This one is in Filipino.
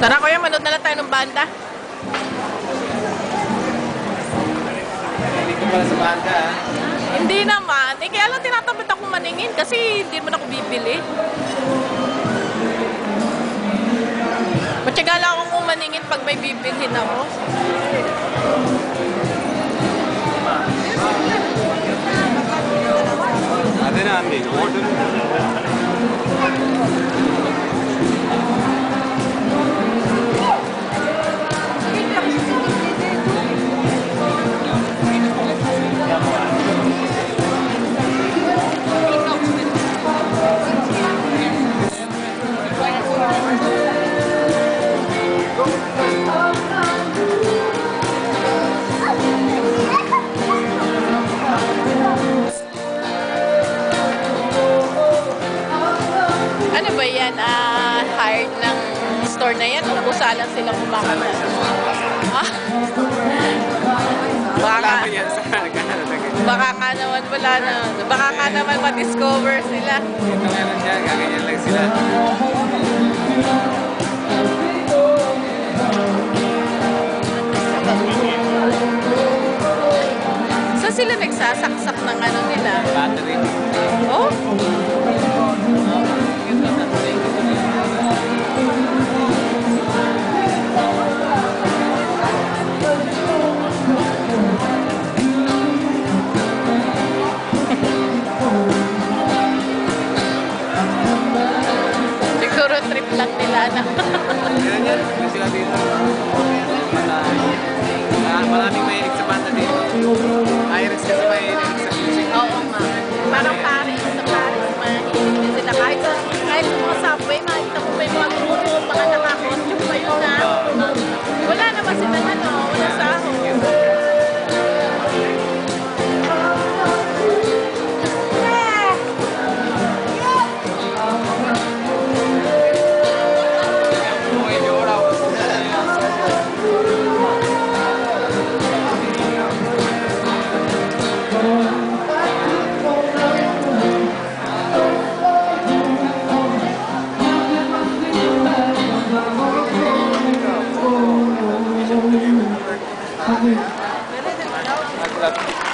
Tara kuya, manood na lang tayo ng banda. Hindi ko pala sa banda. Ah. Hindi naman. Eh, kaya lang tinatamad ako maningin kasi hindi mo na ako bibili. Matyaga lang akong umaningin pag may bibilhin ako. Ate na, Andy. Order. Ano ba yan? Ah, hired ng store na yan? O kusa lang silang kumakanta? Ah? Baka, baka nga naman wala na. Baka nga naman ma-discover sila. Ito meron siya, gaganyan lang sila. Saan sila nagsasaksak ng ano nila? Battery. Oh? Lang nila na. Gracias.